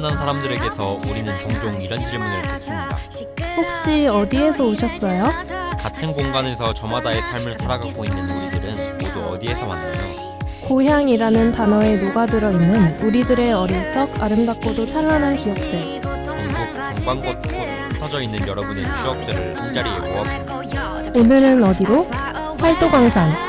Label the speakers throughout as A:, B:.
A: 만난 사람들에게서 우리는 종종 이런 질문을 듣습니다.
B: 혹시 어디에서 오셨어요?
A: 같은 공간에서 저마다의 삶을 살아가고 있는 우리들은 모두 어디에서 만나요?
B: 고향이라는 단어에 녹아들어 있는 우리들의 어릴 적 아름답고도 찬란한 기억들.
A: 전국 방방곳곳 흩어져 있는 여러분의 추억들을 한 자리에 모아봅니다.
B: 오늘은 어디로? 활도광산.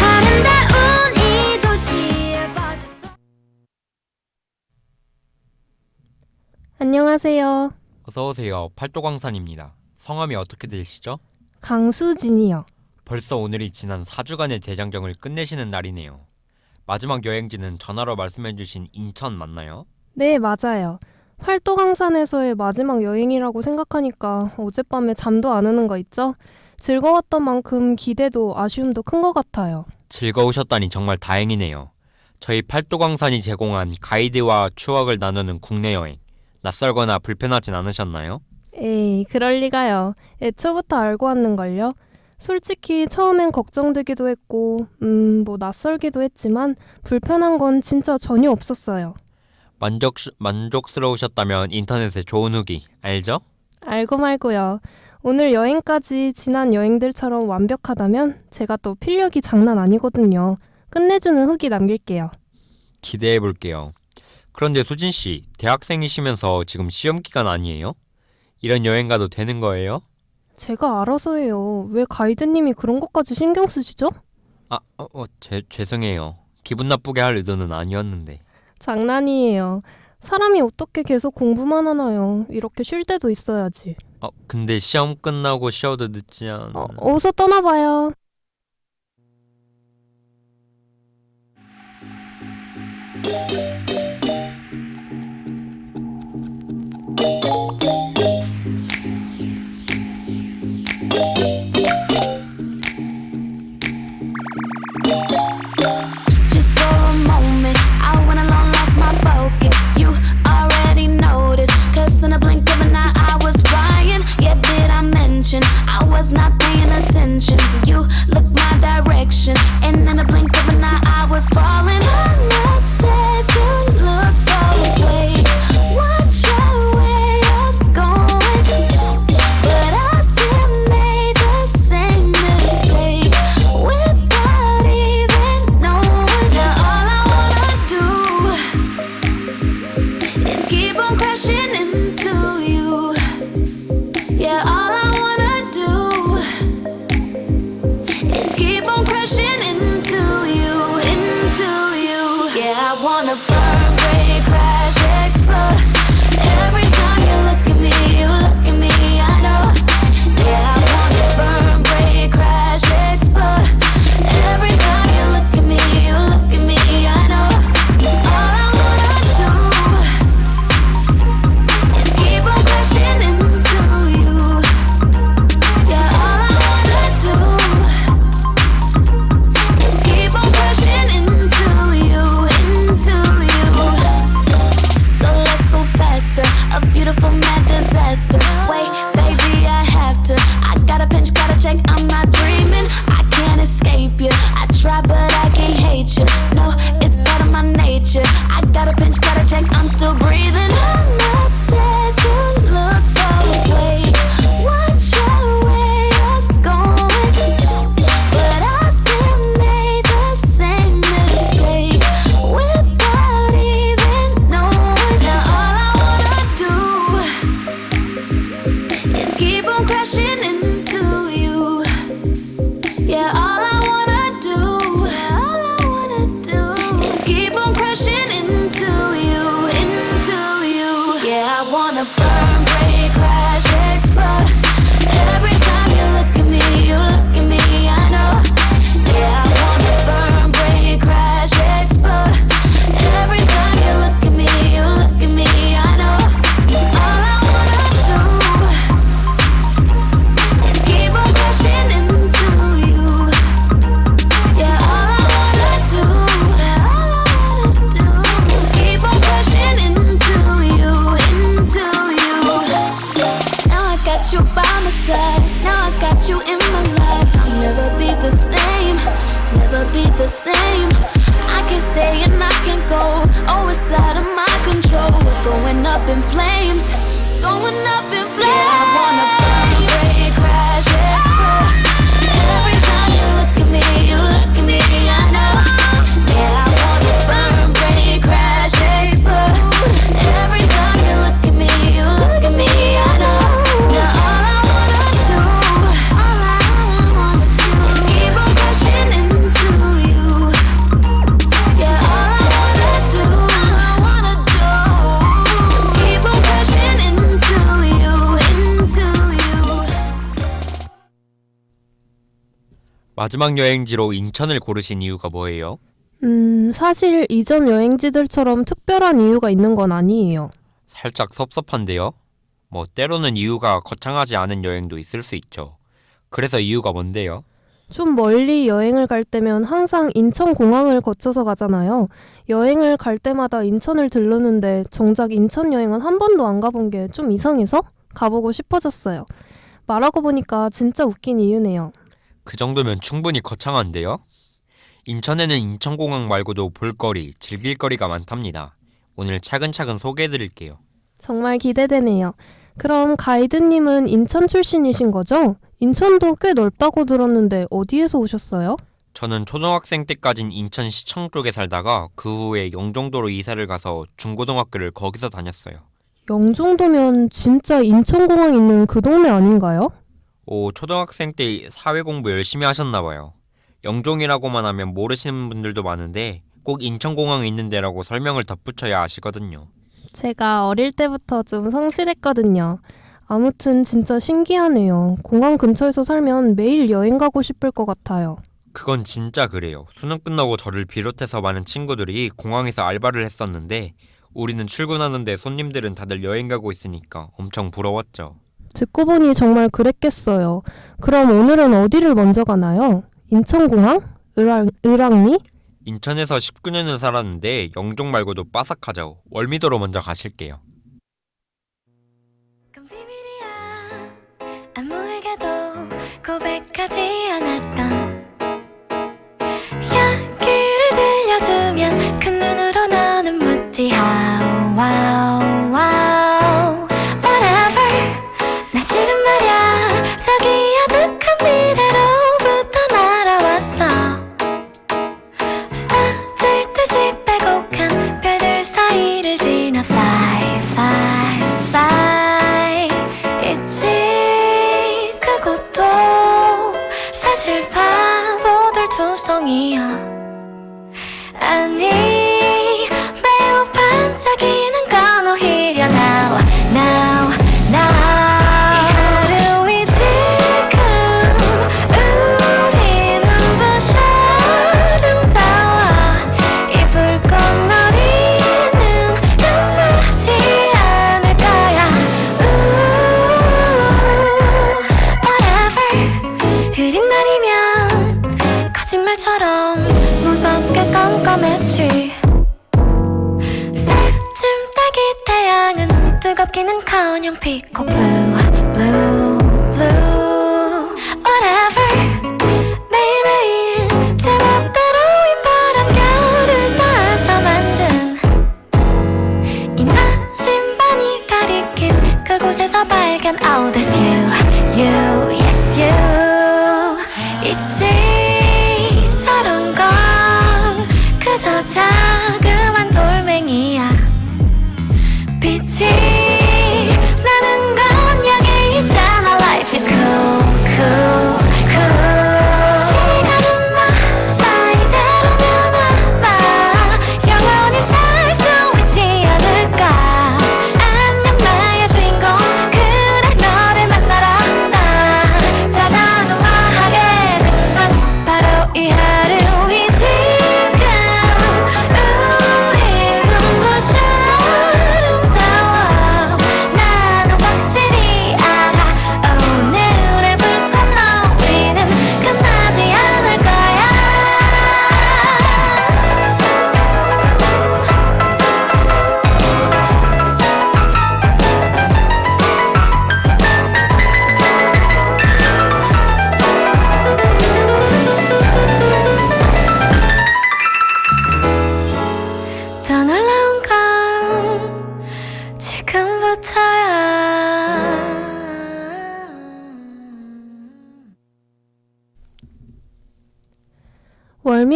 C: 아름다운 이 도시에 빠졌어.
B: 안녕하세요.
A: 어서 오세요. 팔도광산입니다. 성함이 어떻게 되시죠?
B: 강수진이요.
A: 벌써 오늘이 지난 4주간의 대장정을 끝내시는 날이네요. 마지막 여행지는 전화로 말씀해주신 인천 맞나요?
B: 네, 맞아요. 활도광산에서의 마지막 여행이라고 생각하니까 어젯밤에 잠도 안 오는 거 있죠? 즐거웠던 만큼 기대도 아쉬움도 큰 것 같아요.
A: 즐거우셨다니 정말 다행이네요. 저희 팔도광산이 제공한 가이드와 추억을 나누는 국내 여행. 낯설거나 불편하진 않으셨나요?
B: 에이, 그럴 리가요. 애초부터 알고 왔는걸요. 솔직히 처음엔 걱정되기도 했고, 음, 뭐 낯설기도 했지만 불편한 건 진짜 전혀 없었어요.
A: 만족, 만족스러우셨다면 인터넷에 좋은 후기 알죠?
B: 알고 말고요. 오늘 여행까지 지난 여행들처럼 완벽하다면 제가 또 필력이 장난 아니거든요. 끝내주는 후기 남길게요.
A: 기대해 볼게요. 그런데 수진 씨, 대학생이시면서 지금 시험 기간 아니에요? 이런 여행 가도 되는 거예요?
B: 제가 알아서 해요. 왜 가이드님이 그런 것까지 신경 쓰시죠?
A: 아, 어, 어, 제, 죄송해요. 기분 나쁘게 할 의도는 아니었는데.
B: 장난이에요. 사람이 어떻게 계속 공부만 하나요? 이렇게 쉴 때도 있어야지.
A: 어, 근데 시험 끝나고 쉬어도 늦지 않...
B: 어, 어서 떠나봐요.
C: Was not paying attention? You looked my direction, and in a blink of an eye, I was falling.
D: Up in flames, going up in flames.
A: 마지막 여행지로 인천을 고르신 이유가 뭐예요?
B: 음, 사실 이전 여행지들처럼 특별한 이유가 있는 건 아니에요.
A: 살짝 섭섭한데요? 뭐 때로는 이유가 거창하지 않은 여행도 있을 수 있죠. 그래서 이유가 뭔데요?
B: 좀 멀리 여행을 갈 때면 항상 인천공항을 거쳐서 가잖아요. 여행을 갈 때마다 인천을 들르는데 정작 인천 여행은 한 번도 안 가본 게 좀 이상해서 가보고 싶어졌어요. 말하고 보니까 진짜 웃긴 이유네요.
A: 그 정도면 충분히 거창한데요? 인천에는 인천공항 말고도 볼거리, 즐길거리가 많답니다. 오늘 차근차근 소개해드릴게요.
B: 정말 기대되네요. 그럼 가이드님은 인천 출신이신 거죠? 인천도 꽤 넓다고 들었는데 어디에서 오셨어요?
A: 저는 초등학생 때까진 인천 시청 쪽에 살다가 그 후에 영종도로 이사를 가서 중고등학교를 거기서 다녔어요.
B: 영종도면 진짜 인천공항 있는 그 동네 아닌가요?
A: 오, 초등학생 때 사회 공부 열심히 하셨나 봐요. 영종이라고만 하면 모르시는 분들도 많은데 꼭 인천공항에 있는 데라고 설명을 덧붙여야 아시거든요.
B: 제가 어릴 때부터 좀 성실했거든요. 아무튼 진짜 신기하네요. 공항 근처에서 살면 매일 여행 가고 싶을 것 같아요.
A: 그건 진짜 그래요. 수능 끝나고 저를 비롯해서 많은 친구들이 공항에서 알바를 했었는데 우리는 출근하는데 손님들은 다들 여행 가고 있으니까 엄청 부러웠죠.
B: 듣고 보니 정말 그랬겠어요. 그럼 오늘은 어디를 먼저 가나요? 인천공항? 을왕, 을왕리?
A: 인천에서 19년을 살았는데 영종 말고도 빠삭하죠. 월미도로 먼저 가실게요.
D: 그건 비밀이야 아무에게도 고백하지 사이를 지나 fly fly 태양은 뜨겁기는 커녕 피코 blue blue blue whatever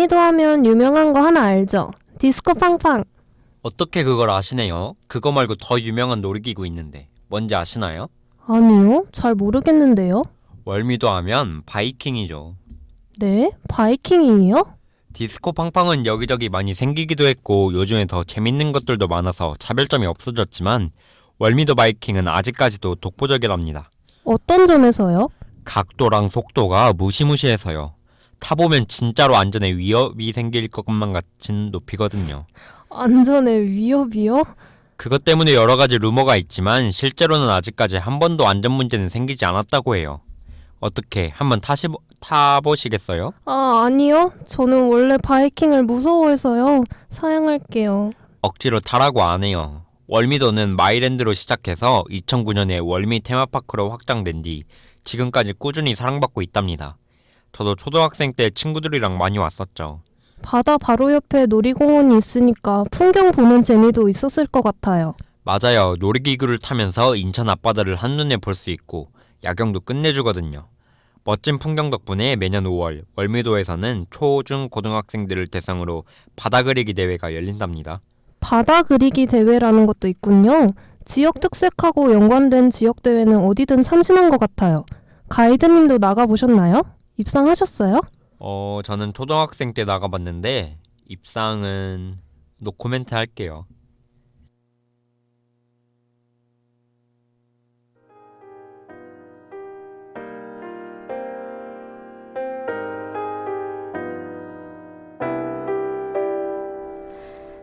B: 월미도 하면 유명한 거 하나 알죠? 디스코 팡팡.
A: 어떻게 그걸 아시네요? 그거 말고 더 유명한 놀이기구 있는데 뭔지 아시나요?
B: 아니요, 잘 모르겠는데요.
A: 월미도 하면 바이킹이죠.
B: 네, 바이킹이요?
A: 디스코 팡팡은 여기저기 많이 생기기도 했고 요즘에 더 재밌는 것들도 많아서 차별점이 없어졌지만 월미도 바이킹은 아직까지도 독보적이랍니다.
B: 어떤 점에서요?
A: 각도랑 속도가 무시무시해서요. 타보면 진짜로 안전에 위협이 생길 것만 같은 높이거든요.
B: 안전에 위협이요?
A: 그것 때문에 여러 가지 루머가 있지만 실제로는 아직까지 한 번도 안전 문제는 생기지 않았다고 해요. 어떻게 한번 타시 타보시겠어요?
B: 아, 아니요. 저는 원래 바이킹을 무서워해서요. 사양할게요.
A: 억지로 타라고 안 해요. 월미도는 마이랜드로 시작해서 2009년에 월미 테마파크로 확장된 뒤 지금까지 꾸준히 사랑받고 있답니다. 저도 초등학생 때 친구들이랑 많이 왔었죠.
B: 바다 바로 옆에 놀이공원이 있으니까 풍경 보는 재미도 있었을 것 같아요.
A: 맞아요. 놀이기구를 타면서 인천 앞바다를 한눈에 볼 수 있고 야경도 끝내주거든요. 멋진 풍경 덕분에 매년 5월 월미도에서는 초, 중, 고등학생들을 대상으로 바다 그리기 대회가 열린답니다.
B: 바다 그리기 대회라는 것도 있군요. 지역 특색하고 연관된 지역 대회는 어디든 참신한 것 같아요. 가이드님도 나가보셨나요? 입상하셨어요?
A: 어, 저는 초등학생 때 나가봤는데 입상은 노코멘트 할게요.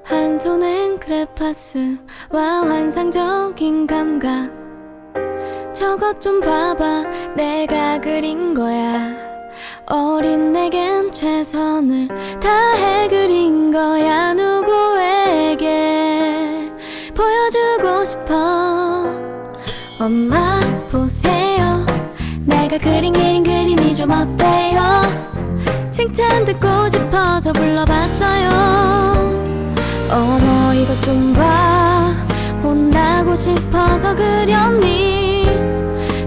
C: 한 손엔 크레파스와 환상적인 감각 저것 좀 봐봐 내가 그린 거야 어린 내겐 최선을 다해 그린 거야 누구에게? 보여주고 싶어. 엄마 보세요. 내가 그린 그린 그림이 좀 어때요? 칭찬 듣고 싶어서 불러봤어요. 어머 이것 좀 봐. 혼나고 싶어서 그렸니?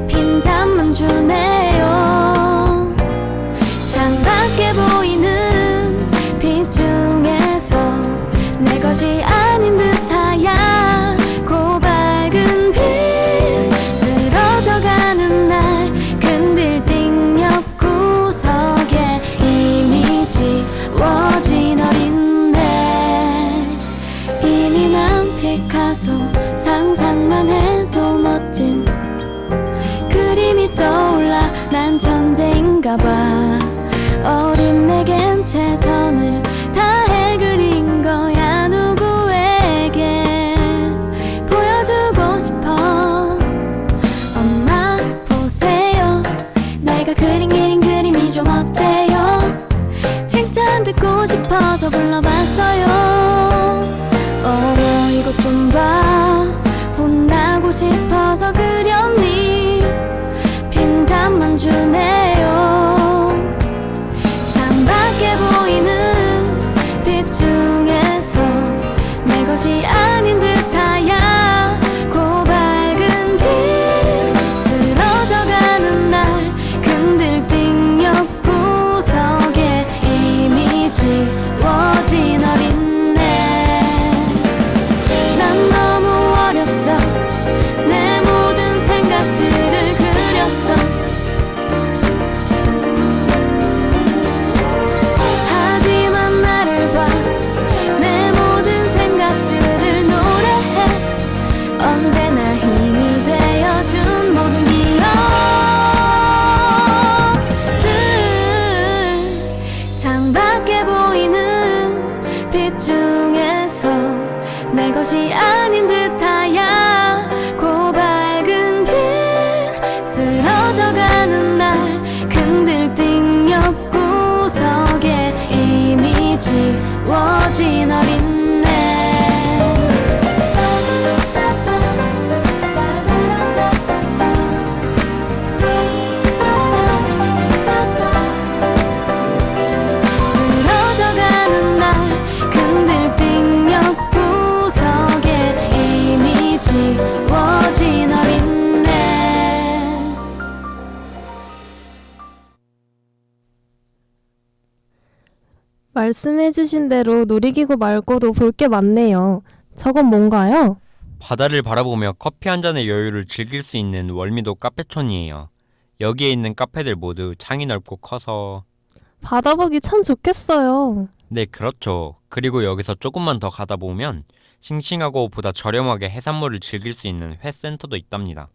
C: 빈잔만 주네요 피카소 상상만 해도 멋진 그림이 떠올라. 난 천재인가 봐 중에서 내 것이 아닌 듯하야
B: 말씀해주신 대로 놀이기구 말고도 볼 게 많네요. 저건 뭔가요?
A: 바다를 바라보며 커피 한 잔의 여유를 즐길 수 있는 월미도 카페촌이에요. 여기에 있는 카페들 모두 창이 넓고 커서
B: 바다 보기 참 좋겠어요.
A: 네, 그렇죠. 그리고 여기서 조금만 더 가다 보면 싱싱하고 보다 저렴하게 해산물을 즐길 수 있는 회 센터도 있답니다.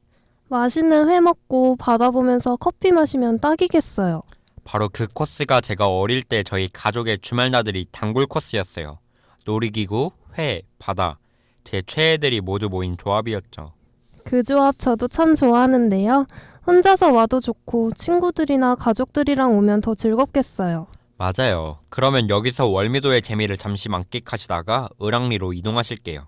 B: 맛있는 회 먹고 바다 보면서 커피 마시면 딱이겠어요.
A: 바로 그 코스가 제가 어릴 때 저희 가족의 주말 나들이 단골 코스였어요. 놀이기구, 회, 바다. 제 최애들이 모두 모인 조합이었죠.
B: 그 조합 저도 참 좋아하는데요. 혼자서 와도 좋고 친구들이나 가족들이랑 오면 더 즐겁겠어요.
A: 맞아요. 그러면 여기서 월미도의 재미를 잠시 만끽하시다가 을왕리로 이동하실게요.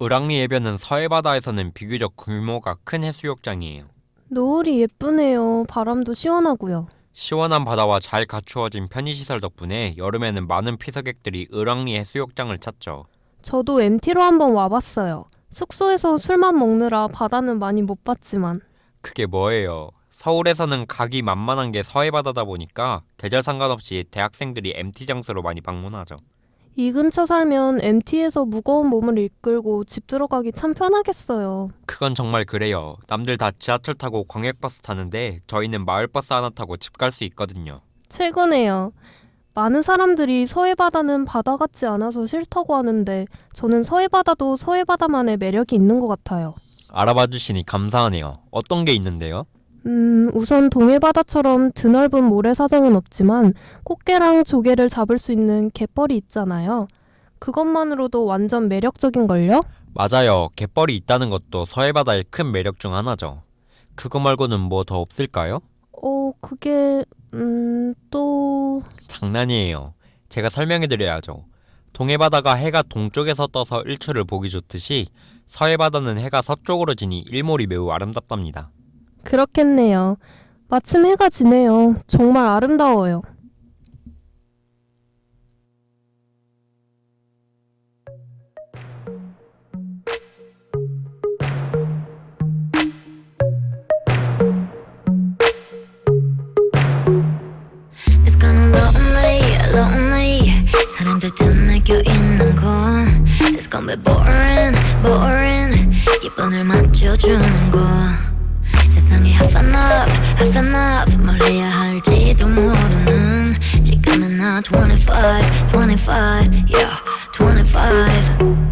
A: 을왕리 해변은 서해바다에서는 비교적 규모가 큰 해수욕장이에요.
B: 노을이 예쁘네요. 바람도 시원하고요.
A: 시원한 바다와 잘 갖추어진 편의시설 덕분에 여름에는 많은 피서객들이 을왕리 해수욕장을 찾죠.
B: 저도 MT로 한번 와봤어요. 숙소에서 술만 먹느라 바다는 많이 못 봤지만
A: 그게 뭐예요? 서울에서는 가기 만만한 게 서해바다다 보니까 계절 상관없이 대학생들이 MT 장소로 많이 방문하죠.
B: 이 근처 살면 MT에서 무거운 몸을 이끌고 집 들어가기 참 편하겠어요.
A: 그건 정말 그래요. 남들 다 지하철 타고 광역버스 타는데 저희는 마을버스 하나 타고 집 갈 수 있거든요.
B: 최근에요. 많은 사람들이 서해바다는 바다 같지 않아서 싫다고 하는데 저는 서해바다도 서해바다만의 매력이 있는 것 같아요.
A: 알아봐 주시니 감사하네요. 어떤 게 있는데요?
B: 음, 우선 동해바다처럼 드넓은 모래사장은 없지만 꽃게랑 조개를 잡을 수 있는 갯벌이 있잖아요. 그것만으로도 완전 매력적인걸요?
A: 맞아요. 갯벌이 있다는 것도 서해바다의 큰 매력 중 하나죠. 그거 말고는 뭐 더 없을까요?
B: 어, 그게 음, 또
A: 장난이에요. 제가 설명해 드려야죠. 동해바다가 해가 동쪽에서 떠서 일출을 보기 좋듯이 서해바다는 해가 서쪽으로 지니 일몰이 매우 아름답답니다.
B: 그렇겠네요. 마침 해가 지네요. 정말 아름다워요.
D: 사람들 틈에 껴있는 건 It's gonna be boring, boring. 기분을 맞춰주는 거. 세상에 half enough, half enough. 뭘 해야 할지도 모르는 지금은 나 25, 25, yeah, 25.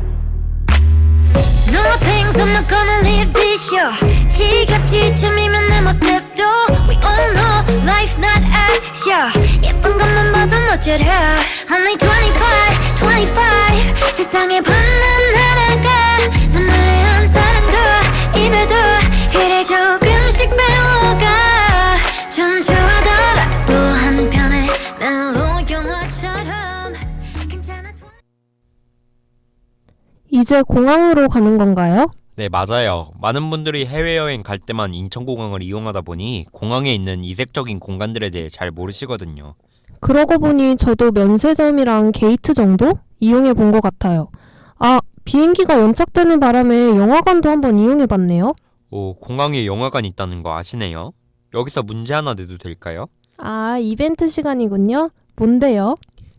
D: No things I'm not gonna leave this year 지갑지쯤이면 내 모습도 We all know life not as sure 예쁜 것만 봐도 멋져라 Only 25, 25 세상에 반만 날아가 눈물에 한 사랑도 입에도
B: 이제 공항으로 가는 건가요?
A: 네, 맞아요. 많은 분들이 해외여행 갈 때만 인천공항을 이용하다 보니 공항에 있는 이색적인 공간들에 대해 잘 모르시거든요.
B: 그러고 보니 저도 면세점이랑 게이트 정도 이용해 본 것 같아요. 아, 비행기가 연착되는 바람에 영화관도 한번 이용해 봤네요.
A: 오, 공항에 영화관 있다는 거 아시네요? 여기서 문제 하나 내도 될까요?
B: 아, 이벤트 시간이군요. 뭔데요?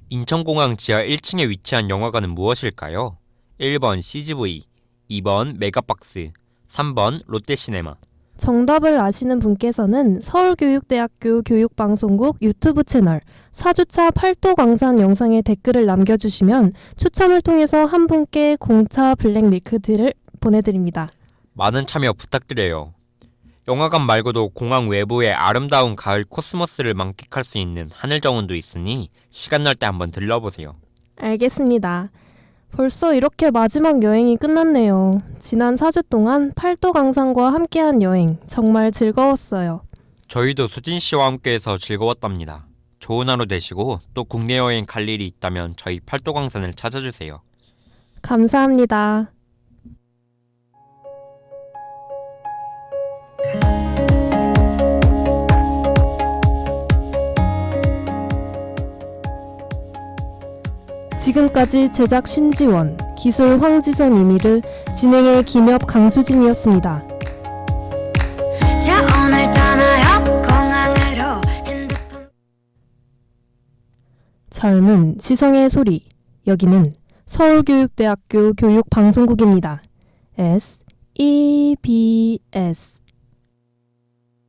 A: 인천공항 지하 1층에 위치한 영화관은 무엇일까요? 1번 CGV, 2번 메가박스, 3번 롯데시네마.
B: 정답을 아시는 분께서는 서울교육대학교 교육방송국 유튜브 채널 4주차 팔도광산 영상에 댓글을 남겨주시면 추첨을 통해서 한 분께 공차 블랙밀크티를 보내드립니다.
A: 많은 참여 부탁드려요. 영화관 말고도 공항 외부에 아름다운 가을 코스모스를 만끽할 수 있는 하늘 정원도 있으니 시간 날 때 한번 들러보세요.
B: 알겠습니다. 벌써 이렇게 마지막 여행이 끝났네요. 지난 4주 동안 팔도광산과 함께한 여행 정말 즐거웠어요.
A: 저희도 수진 씨와 함께해서 즐거웠답니다. 좋은 하루 되시고 또 국내 여행 갈 일이 있다면 저희 팔도광산을 찾아주세요.
B: 감사합니다. 지금까지 제작 신지원, 기술 황지선 이미르, 진행의 김엽 강수진이었습니다. 젊은 지성의 소리. 여기는 서울교육대학교 교육방송국입니다. S E B S